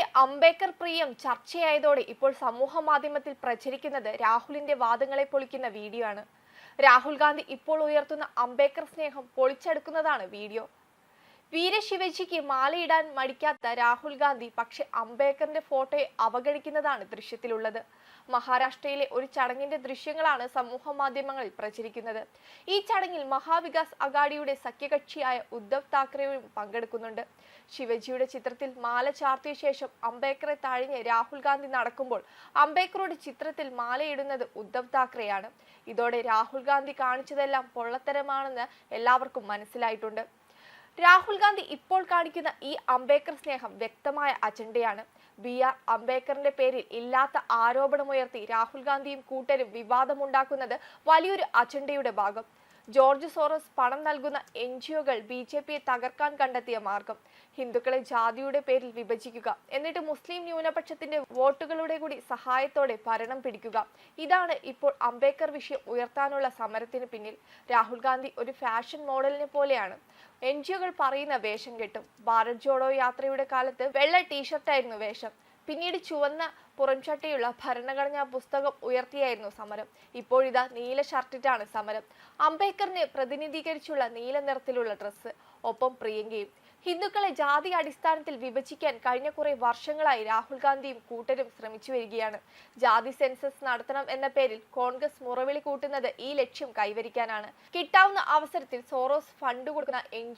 രാഹുലിന്റെ അംബേദ്കർ പ്രിയം ചർച്ചയായതോടെ ഇപ്പോൾ സമൂഹ മാധ്യമത്തിൽ പ്രചരിക്കുന്നത് രാഹുലിന്റെ വാദങ്ങളെ പൊളിക്കുന്ന വീഡിയോ ആണ് രാഹുൽ ഗാന്ധി ഇപ്പോൾ ഉയർത്തുന്ന അംബേദ്കർ സ്നേഹം പൊളിച്ചെടുക്കുന്നതാണ് വീഡിയോ. വീരശിവജിക്ക് മാലയിടാൻ മടിക്കാത്ത രാഹുൽ ഗാന്ധി പക്ഷെ അംബേദ്കറിന്റെ ഫോട്ടോയെ അവഗണിക്കുന്നതാണ് ദൃശ്യത്തിലുള്ളത്. മഹാരാഷ്ട്രയിലെ ഒരു ചടങ്ങിന്റെ ദൃശ്യങ്ങളാണ് സമൂഹ മാധ്യമങ്ങളിൽ പ്രചരിക്കുന്നത്. ഈ ചടങ്ങിൽ മഹാവികാസ് അഗാഡിയുടെ സഖ്യകക്ഷിയായ ഉദ്ധവ് താക്കറെയും പങ്കെടുക്കുന്നുണ്ട്. ശിവജിയുടെ ചിത്രത്തിൽ മാല ചാർത്തിയ ശേഷം അംബേദ്കറെ താഴ്ഞ്ഞ് രാഹുൽ ഗാന്ധി നടക്കുമ്പോൾ അംബേദ്കറുടെ ചിത്രത്തിൽ മാലയിടുന്നത് ഉദ്ധവ് താക്കറെയാണ്. ഇതോടെ രാഹുൽ ഗാന്ധി കാണിച്ചതെല്ലാം പൊള്ളത്തരമാണെന്ന് എല്ലാവർക്കും മനസ്സിലായിട്ടുണ്ട്. രാഹുൽ ഗാന്ധി ഇപ്പോൾ കാണിക്കുന്ന ഈ അംബേദ്കർ സ്നേഹം വ്യക്തമായ അജണ്ടയാണ്. ബി ആർ അംബേദ്കറിന്റെ പേരിൽ ഇല്ലാത്ത ആരോപണമുയർത്തി രാഹുൽ ഗാന്ധിയും കൂട്ടരും വിവാദമുണ്ടാക്കുന്നത് വലിയൊരു അജണ്ടയുടെ ഭാഗം. ജോർജ് സോറസ് പണം നൽകുന്ന എൻ ജി ഒകൾ ബി ജെ പിയെ തകർക്കാൻ കണ്ടെത്തിയ മാർഗം. ഹിന്ദുക്കളെ ജാതിയുടെ പേരിൽ വിഭജിക്കുക എന്നിട്ട് മുസ്ലിം ന്യൂനപക്ഷത്തിന്റെ വോട്ടുകളുടെ കൂടി സഹായത്തോടെ ഭരണം പിടിക്കുക. ഇതാണ് ഇപ്പോൾ അംബേദ്കർ വിഷയം ഉയർത്താനുള്ള സമരത്തിന് പിന്നിൽ. രാഹുൽ ഗാന്ധി ഒരു ഫാഷൻ മോഡലിനെ പോലെയാണ്. എൻ ജി ഒകൾ പറയുന്ന വേഷം കെട്ടും. ഭാരത് ജോഡോ യാത്രയുടെ കാലത്ത് വെള്ള ടീഷർട്ടായിരുന്നു വേഷം. പിന്നീട് ചുവന്ന പുറംചട്ടയുള്ള ഭരണഘടനാ പുസ്തകം ഉയർത്തിയായിരുന്നു സമരം. ഇപ്പോഴിതാ നീല ഷർട്ടിട്ടാണ് സമരം. അംബേദ്കറിനെ പ്രതിനിധീകരിച്ചുള്ള നീല നിറത്തിലുള്ള ഡ്രസ്സ് ഒപ്പം പ്രിയങ്കയും. ഹിന്ദുക്കളെ ജാതി അടിസ്ഥാനത്തിൽ വിഭജിക്കാൻ കഴിഞ്ഞ കുറെ വർഷങ്ങളായി രാഹുൽ ഗാന്ധിയും കൂട്ടരും ശ്രമിച്ചു വരികയാണ്. ജാതി സെൻസസ് നടത്തണം എന്ന പേരിൽ കോൺഗ്രസ് മുറവിളി കൂട്ടുന്നത് ഈ ലക്ഷ്യം കൈവരിക്കാനാണ്. കിട്ടാവുന്ന അവസരത്തിൽ സോറോസ് ഫണ്ട് കൊടുക്കുന്ന എൻ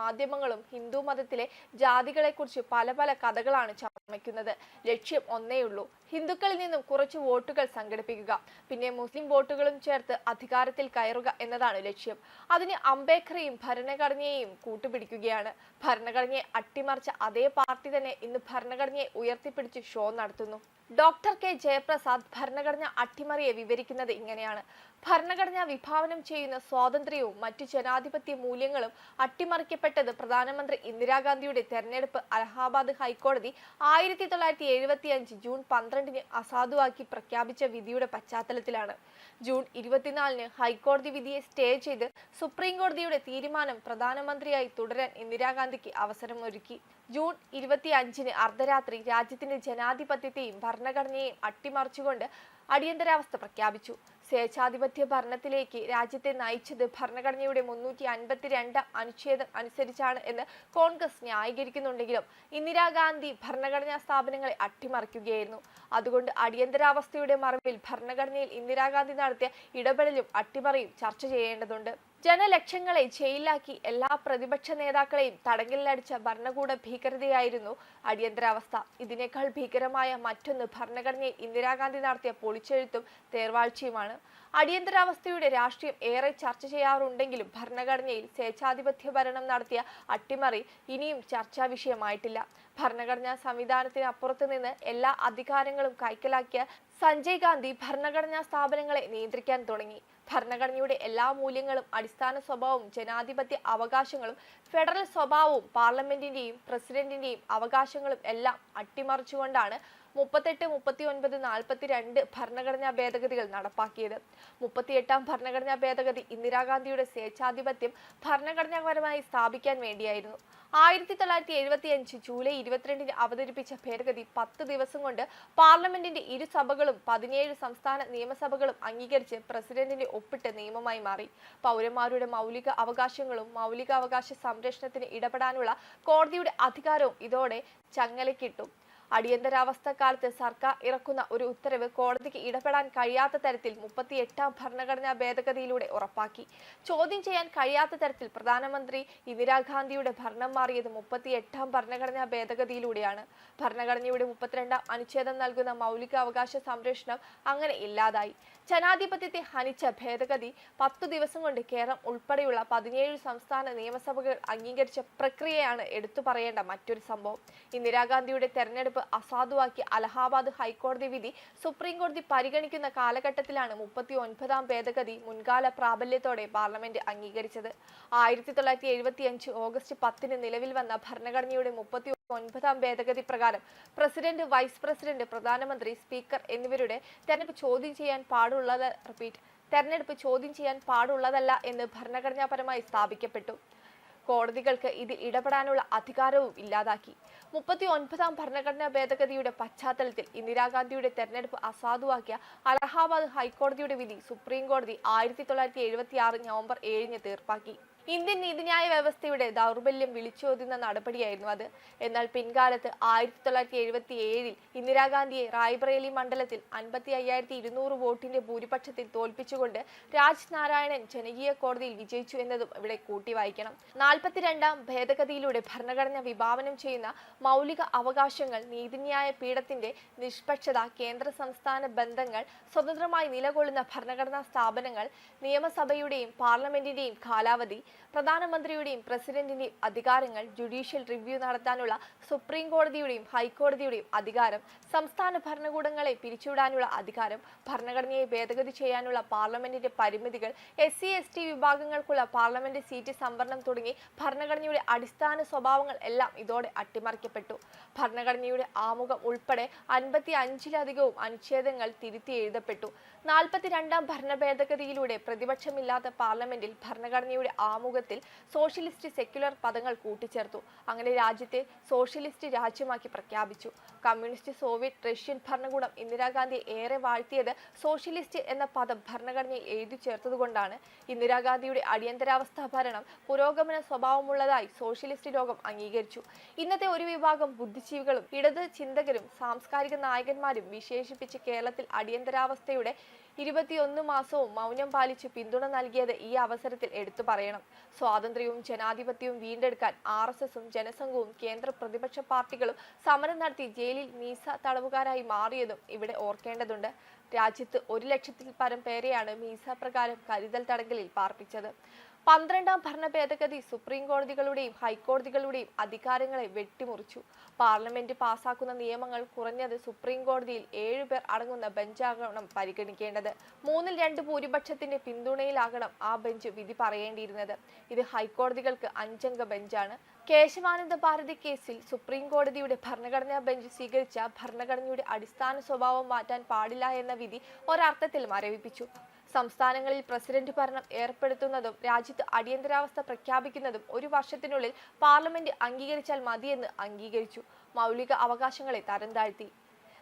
മാധ്യമങ്ങളും ഹിന്ദു മതത്തിലെ ജാതികളെക്കുറിച്ച് പല പല കഥകളാണ് ചമയ്ക്കുന്നത് ലക്ഷ്യം ഒന്നേയുള്ളൂ ഹിന്ദുക്കളിൽ നിന്നും കുറച്ച് വോട്ടുകൾ സംഘടിപ്പിക്കുക. പിന്നെ മുസ്ലിം വോട്ടുകളും ചേർത്ത് അധികാരത്തിൽ കയറുക എന്നതാണ് ലക്ഷ്യം. അതിന് അംബേദ്കറെയും ഭരണഘടനയെയും കൂട്ടുപിടിക്കുകയാണ്. ഭരണഘടനയെ അട്ടിമറിച്ച അതേ പാർട്ടി തന്നെ ഇന്ന് ഭരണഘടനയെ ഉയർത്തിപ്പിടിച്ച് ഷോ നടത്തുന്നു. ഡോക്ടർ കെ ജയപ്രസാദ് ഭരണഘടന അട്ടിമറിയെ വിവരിക്കുന്നത് ഇങ്ങനെയാണ്. ഭരണഘടന വിഭാവനം ചെയ്യുന്ന സ്വാതന്ത്ര്യവും മറ്റു ജനാധിപത്യ മൂല്യങ്ങളും അട്ടിമറിക്കപ്പെട്ടത് പ്രധാനമന്ത്രി ഇന്ദിരാഗാന്ധിയുടെ തെരഞ്ഞെടുപ്പ് അലഹാബാദ് ഹൈക്കോടതി ആയിരത്തി തൊള്ളായിരത്തി എഴുപത്തി അഞ്ച് ജൂൺ പന്ത്രണ്ടിന് അസാധുവാക്കി പ്രഖ്യാപിച്ച വിധിയുടെ പശ്ചാത്തലത്തിലാണ്. ജൂൺ ഇരുപത്തിനാലിന് ഹൈക്കോടതി വിധിയെ സ്റ്റേ ചെയ്ത് സുപ്രീം കോടതിയുടെ തീരുമാനം പ്രധാനമന്ത്രിയായി തുടരാൻ ഇന്ദിരാഗാന്ധിക്ക് അവസരമൊരുക്കി. ജൂൺ ഇരുപത്തി അഞ്ചിന് അർദ്ധരാത്രി രാജ്യത്തിന്റെ ജനാധിപത്യത്തെയും ഭരണഘടനയെയും അട്ടിമറിച്ചുകൊണ്ട് അടിയന്തരാവസ്ഥ പ്രഖ്യാപിച്ചു. സ്വേച്ഛാധിപത്യ ഭരണത്തിലേക്ക് രാജ്യത്തെ നയിച്ചത് ഭരണഘടനയുടെ മുന്നൂറ്റി അൻപത്തിരണ്ട് അനുച്ഛേദം അനുസരിച്ചാണ് എന്ന് കോൺഗ്രസ് ന്യായീകരിക്കുന്നുണ്ടെങ്കിലും ഇന്ദിരാഗാന്ധി ഭരണഘടനാ സ്ഥാപനങ്ങളെ അട്ടിമറിക്കുകയായിരുന്നു. അതുകൊണ്ട് അടിയന്തരാവസ്ഥയുടെ മറവിൽ ഭരണഘടനയിൽ ഇന്ദിരാഗാന്ധി നടത്തിയ ഇടപെടലും അട്ടിമറിയും ചർച്ച ചെയ്യേണ്ടതുണ്ട്. ജനലക്ഷങ്ങളെ ജയിലിലാക്കി എല്ലാ പ്രതിപക്ഷ നേതാക്കളെയും തടങ്കലിലടിച്ച ഭരണകൂട ഭീകരതയായിരുന്നു അടിയന്തരാവസ്ഥ. ഇതിനേക്കാൾ ഭീകരമായ മറ്റൊന്ന് ഭരണഘടനയെ ഇന്ദിരാഗാന്ധി നടത്തിയ പൊളിച്ചെഴുത്തും തേർവാഴ്ചയുമാണ്. അടിയന്തരാവസ്ഥയുടെ രാഷ്ട്രീയം ഏറെ ചർച്ച ചെയ്യാറുണ്ടെങ്കിലും ഭരണഘടനയിൽ സ്വേച്ഛാധിപത്യ ഭരണം നടത്തിയ അട്ടിമറി ഇനിയും ചർച്ചാ വിഷയമായിട്ടില്ല. ഭരണഘടനാ സംവിധാനത്തിന് അപ്പുറത്ത് നിന്ന് എല്ലാ അധികാരങ്ങളും കൈക്കലാക്കിയ സഞ്ജയ് ഗാന്ധി ഭരണഘടനാ സ്ഥാപനങ്ങളെ നിയന്ത്രിക്കാൻ തുടങ്ങി. ഭരണഘടനയുടെ എല്ലാ മൂല്യങ്ങളും അടിസ്ഥാന സ്വഭാവവും ജനാധിപത്യ അവകാശങ്ങളും ഫെഡറൽ സ്വഭാവവും പാർലമെന്റിന്റെയും പ്രസിഡന്റിന്റെയും അവകാശങ്ങളും എല്ലാം അട്ടിമറിച്ചുകൊണ്ടാണ് മുപ്പത്തെട്ട് മുപ്പത്തി ഒൻപത് നാൽപ്പത്തി രണ്ട് ഭരണഘടനാ ഭേദഗതികൾ നടപ്പാക്കിയത്. മുപ്പത്തിയെട്ടാം ഭരണഘടനാ ഭേദഗതി ഇന്ദിരാഗാന്ധിയുടെ സ്വേച്ഛാധിപത്യം ഭരണഘടനാപരമായി സ്ഥാപിക്കാൻ വേണ്ടിയായിരുന്നു. ആയിരത്തി തൊള്ളായിരത്തി എഴുപത്തി അഞ്ച് ജൂലൈ ഇരുപത്തിരണ്ടിന് അവതരിപ്പിച്ച ഭേദഗതി പത്ത് ദിവസം കൊണ്ട് പാർലമെന്റിന്റെ ഇരു സഭകളും പതിനേഴ് സംസ്ഥാന നിയമസഭകളും അംഗീകരിച്ച് പ്രസിഡന്റിന്റെ ഒപ്പിട്ട് നിയമമായി മാറി. പൗരന്മാരുടെ മൗലിക അവകാശങ്ങളും മൗലികാവകാശ സംരക്ഷണത്തിന് ഇടപെടാനുള്ള കോടതിയുടെ അധികാരവും ഇതോടെ ചങ്ങലക്കിട്ടു അടിയന്തരാവസ്ഥ കാലത്ത് സർക്കാർ ഇറക്കുന്ന ഒരു ഉത്തരവ് കോടതിക്ക് ഇടപെടാൻ കഴിയാത്ത തരത്തിൽ മുപ്പത്തി എട്ടാം ഭരണഘടനാ ഭേദഗതിയിലൂടെ ഉറപ്പാക്കി. ചോദ്യം ചെയ്യാൻ കഴിയാത്ത തരത്തിൽ പ്രധാനമന്ത്രി ഇന്ദിരാഗാന്ധിയുടെ ഭരണം മാറിയത് മുപ്പത്തി എട്ടാം ഭരണഘടനാ ഭേദഗതിയിലൂടെയാണ്. ഭരണഘടനയുടെ മുപ്പത്തിരണ്ടാം അനുച്ഛേദം നൽകുന്ന മൗലികാവകാശ സംരക്ഷണം അങ്ങനെ ഇല്ലാതായി. ജനാധിപത്യത്തെ ഹനിച്ച ഭേദഗതി പത്തു ദിവസം കൊണ്ട് കേരളം ഉൾപ്പെടെയുള്ള പതിനേഴ് സംസ്ഥാന നിയമസഭകൾ അംഗീകരിച്ച പ്രക്രിയയാണ് എടുത്തു പറയേണ്ട മറ്റൊരു സംഭവം. ഇന്ദിരാഗാന്ധിയുടെ തെരഞ്ഞെടുപ്പ് അസാധുവാക്കി അലഹാബാദ് ഹൈക്കോടതി വിധി സുപ്രീം കോടതി പരിഗണിക്കുന്ന കാലഘട്ടത്തിലാണ് മുപ്പത്തി ഒൻപതാം ഭേദഗതി മുൻകാല പ്രാബല്യത്തോടെ പാർലമെന്റ് അംഗീകരിച്ചത്. ആയിരത്തി തൊള്ളായിരത്തി എഴുപത്തി അഞ്ച് ഓഗസ്റ്റ് പത്തിന് നിലവിൽ വന്ന ഭരണഘടനയുടെ മുപ്പത്തി ഒൻപതാം ഭേദഗതി പ്രകാരം പ്രസിഡന്റ് വൈസ് പ്രസിഡന്റ് പ്രധാനമന്ത്രി സ്പീക്കർ എന്നിവരുടെ തെരഞ്ഞെടുപ്പ് ചോദ്യം ചെയ്യാൻ പാടുള്ളത് റിപ്പീറ്റ് തെരഞ്ഞെടുപ്പ് ചോദ്യം ചെയ്യാൻ പാടുള്ളതല്ല എന്ന് ഭരണഘടനാപരമായി സ്ഥാപിക്കപ്പെട്ടു. കോടതികൾക്ക് ഇതിൽ ഇടപെടാനുള്ള അധികാരവും ഇല്ലാതാക്കി. മുപ്പത്തി ഒൻപതാം ഭരണഘടനാ ഭേദഗതിയുടെ പശ്ചാത്തലത്തിൽ ഇന്ദിരാഗാന്ധിയുടെ തെരഞ്ഞെടുപ്പ് അസാധുവാക്കിയ അലഹാബാദ് ഹൈക്കോടതിയുടെ വിധി സുപ്രീം കോടതി ആയിരത്തി തൊള്ളായിരത്തി എഴുപത്തി ആറ് നവംബർ ഏഴിന് തീർപ്പാക്കി. ഇന്ത്യൻ നീതിന്യായ വ്യവസ്ഥയുടെ ദൗർബല്യം വിളിച്ചോതുന്ന നടപടിയായിരുന്നു അത്. എന്നാൽ പിൻകാലത്ത് ആയിരത്തി തൊള്ളായിരത്തി എഴുപത്തി ഏഴിൽ ഇന്ദിരാഗാന്ധിയെ റായ്ബറേലി മണ്ഡലത്തിൽ അൻപത്തി അയ്യായിരത്തി ഇരുന്നൂറ് വോട്ടിന്റെ ഭൂരിപക്ഷത്തിൽ തോൽപ്പിച്ചുകൊണ്ട് രാജ് നാരായണൻ ജനകീയ കോടതിയിൽ വിജയിച്ചു എന്നതും ഇവിടെ കൂട്ടി വായിക്കണം നാൽപ്പത്തിരണ്ടാം ഭേദഗതിയിലൂടെ ഭരണഘടന വിഭാവനം ചെയ്യുന്ന മൗലിക അവകാശങ്ങൾ നീതിന്യായ പീഠത്തിന്റെ നിഷ്പക്ഷത കേന്ദ്ര സംസ്ഥാന ബന്ധങ്ങൾ സ്വതന്ത്രമായി നിലകൊള്ളുന്ന ഭരണഘടനാ സ്ഥാപനങ്ങൾ നിയമസഭയുടെയും പാർലമെന്റിന്റെയും കാലാവധി പ്രധാനമന്ത്രിയുടെയും പ്രസിഡന്റിന്റെയും അധികാരങ്ങൾ ജുഡീഷ്യൽ റിവ്യൂ നടത്താനുള്ള സുപ്രീം കോടതിയുടെയും ഹൈക്കോടതിയുടെയും അധികാരം സംസ്ഥാന ഭരണകൂടങ്ങളെ പിരിച്ചുവിടാനുള്ള അധികാരം ഭരണഘടനയെ ഭേദഗതി ചെയ്യാനുള്ള പാർലമെന്റിന്റെ പരിമിതികൾ എസ് സി എസ് ടി വിഭാഗങ്ങൾക്കുള്ള പാർലമെന്റ് സീറ്റ് സംവരണം തുടങ്ങി ഭരണഘടനയുടെ അടിസ്ഥാന സ്വഭാവങ്ങൾ എല്ലാം ഇതോടെ അട്ടിമറിക്കപ്പെട്ടു. ഭരണഘടനയുടെ ആമുഖം ഉൾപ്പെടെ അൻപത്തി അഞ്ചിലധികവും അനുച്ഛേദങ്ങൾ തിരുത്തി എഴുതപ്പെട്ടു. നാൽപ്പത്തിരണ്ടാം ഭരണ ഭേദഗതിയിലൂടെ പ്രതിപക്ഷമില്ലാത്ത പാർലമെന്റിൽ ഭരണഘടനയുടെ ആമുഖത്തിൽ സോഷ്യലിസ്റ്റ് സെക്യുലർ പദങ്ങൾ കൂട്ടിച്ചേർത്തു. അങ്ങനെ രാജ്യത്തെ സോഷ്യലിസ്റ്റ് രാജ്യമാക്കി പ്രഖ്യാപിച്ചു. കമ്മ്യൂണിസ്റ്റ് സോവിയറ്റ് റഷ്യൻ ഭരണകൂടം ഇന്ദിരാഗാന്ധി ഏറെ വാഴ്ത്തിയത് സോഷ്യലിസ്റ്റ് എന്ന പദം ഭരണഘടനയിൽ എഴുതി ചേർത്തതുകൊണ്ടാണ്. ഇന്ദിരാഗാന്ധിയുടെ അടിയന്തരാവസ്ഥാ ഭരണം പുരോഗമന സ്വഭാവമുള്ളതായി സോഷ്യലിസ്റ്റ് ലോകം അംഗീകരിച്ചു. ഇന്നത്തെ ഒരു വിഭാഗം ബുദ്ധിജീവികളും ഇടത് ചിന്തകരും സാംസ്കാരിക നായകന്മാരും വിശേഷിപ്പിച്ച് കേരളത്തിൽ അടിയന്തരാവസ്ഥയുടെ ഇരുപത്തിയൊന്ന് മാസവും മൗനം പാലിച്ച് പിന്തുണ നൽകിയത് ഈ അവസരത്തിൽ എടുത്തു പറയണം. സ്വാതന്ത്ര്യവും ജനാധിപത്യവും വീണ്ടെടുക്കാൻ ആർ എസ് എസും ജനസംഘവും കേന്ദ്ര പ്രതിപക്ഷ പാർട്ടികളും സമരം നടത്തി ജയിലിൽ മീസ തടവുകാരായി മാറിയതും ഇവിടെ ഓർക്കേണ്ടതുണ്ട്. രാജ്യത്ത് ഒരു ലക്ഷത്തിൽ പരം പേരെയാണ് മീസ പ്രകാരം കരുതൽ തടങ്കലിൽ പാർപ്പിച്ചത്. പന്ത്രണ്ടാം ഭരണ ഭേദഗതി സുപ്രീം കോടതികളുടെയും ഹൈക്കോടതികളുടെയും അധികാരങ്ങളെ വെട്ടിമുറിച്ചു. പാർലമെന്റ് പാസാക്കുന്ന നിയമങ്ങൾ കുറഞ്ഞത് സുപ്രീം കോടതിയിൽ ഏഴുപേർ അടങ്ങുന്ന ബെഞ്ചാകണം പരിഗണിക്കേണ്ടത്. മൂന്നിൽ രണ്ട് ഭൂരിപക്ഷത്തിന്റെ പിന്തുണയിലാകണം ആ ബെഞ്ച് വിധി പറയേണ്ടിയിരുന്നത്. ഇത് ഹൈക്കോടതികൾക്ക് അഞ്ചംഗ ബെഞ്ചാണ്. കേശവാനന്ദ ഭാരതി കേസിൽ സുപ്രീം കോടതിയുടെ ഭരണഘടനാ ബെഞ്ച് സ്വീകരിച്ച ഭരണഘടനയുടെ അടിസ്ഥാന സ്വഭാവം മാറ്റാൻ പാടില്ല എന്ന വിധി ഒരർത്ഥത്തിൽ മരവിപ്പിച്ചു. സംസ്ഥാനങ്ങളിൽ പ്രസിഡന്റ് ഭരണം ഏർപ്പെടുത്തുന്നതും രാജ്യത്ത് അടിയന്തരാവസ്ഥ പ്രഖ്യാപിക്കുന്നതും ഒരു വർഷത്തിനുള്ളിൽ പാർലമെന്റ് അംഗീകരിച്ചാൽ മതിയെന്ന് അംഗീകരിച്ചു. മൗലിക അവകാശങ്ങളെ തരം താഴ്ത്തി.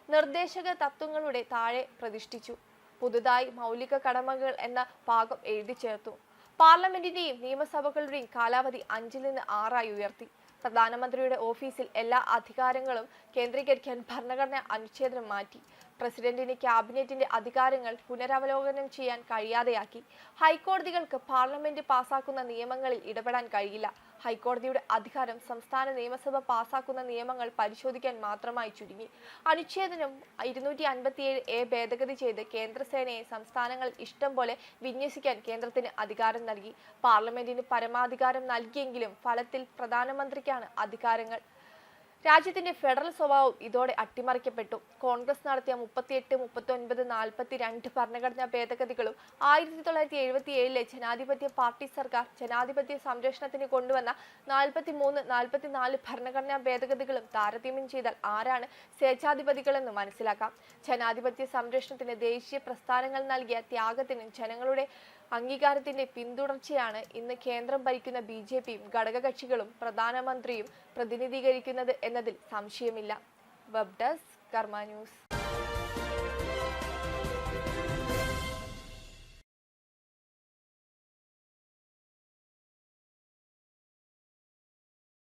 നിർദ്ദേശക തത്വങ്ങളുടെ താഴെ പ്രതിഷ്ഠിച്ചു. പുതുതായി മൗലിക കടമകൾ എന്ന ഭാഗം എഴുതി ചേർത്തു. പാർലമെന്റിന്റെയും നിയമസഭകളുടെയും കാലാവധി അഞ്ചിൽ നിന്ന് ആറായി ഉയർത്തി. പ്രധാനമന്ത്രിയുടെ ഓഫീസിൽ എല്ലാ അധികാരങ്ങളും കേന്ദ്രീകരിക്കാൻ ഭരണഘടന അനുച്ഛേദം മാറ്റി. പ്രസിഡന്റിന് ക്യാബിനറ്റിന്റെ അധികാരങ്ങൾ പുനരവലോകനം ചെയ്യാൻ കഴിയാതെയാക്കി. ഹൈക്കോടതികൾക്ക് പാർലമെന്റ് പാസാക്കുന്ന നിയമങ്ങളിൽ ഇടപെടാൻ കഴിയില്ല. ഹൈക്കോടതിയുടെ അധികാരം സംസ്ഥാന നിയമസഭ പാസാക്കുന്ന നിയമങ്ങൾ പരിശോധിക്കാൻ മാത്രമായി ചുരുങ്ങി. അനുച്ഛേദനം ഇരുന്നൂറ്റി അൻപത്തിയേഴ് എ ഭേദഗതി ചെയ്ത് കേന്ദ്രസേനയെ സംസ്ഥാനങ്ങൾ ഇഷ്ടം പോലെ വിന്യസിക്കാൻ കേന്ദ്രത്തിന് അധികാരം നൽകി. പാർലമെന്റിന് പരമാധികാരം നൽകിയെങ്കിലും ഫലത്തിൽ പ്രധാനമന്ത്രിക്കാണ് അധികാരങ്ങൾ രാജ്യത്തിന്റെ ഫെഡറൽ സ്വഭാവം ഇതോടെ അട്ടിമറിക്കപ്പെട്ടു. കോൺഗ്രസ് നടത്തിയ മുപ്പത്തിയെട്ട് മുപ്പത്തി ഒൻപത് നാൽപ്പത്തി രണ്ട് ഭരണഘടനാ ഭേദഗതികളും ആയിരത്തി തൊള്ളായിരത്തി എഴുപത്തി ഏഴിലെ ജനാധിപത്യ പാർട്ടി സർക്കാർ ജനാധിപത്യ സംരക്ഷണത്തിന് കൊണ്ടുവന്ന നാൽപ്പത്തി മൂന്ന് നാൽപ്പത്തി നാല് ഭരണഘടനാ ഭേദഗതികളും താരതമ്യം ചെയ്താൽ ആരാണ് സ്വേച്ഛാധിപതികളെന്ന് മനസ്സിലാക്കാം. ജനാധിപത്യ സംരക്ഷണത്തിന് ദേശീയ പ്രസ്ഥാനങ്ങൾ നൽകിയ ത്യാഗത്തിന് ജനങ്ങളുടെ അംഗീകാരത്തിന്റെ പിന്തുടർച്ചയാണ് ഇന്ന് കേന്ദ്രം ഭരിക്കുന്ന ബി ജെ പിയും ഘടകകക്ഷികളും പ്രധാനമന്ത്രിയും പ്രതിനിധീകരിക്കുന്നത് എന്നതിൽ സംശയമില്ല. Web desk Karma news.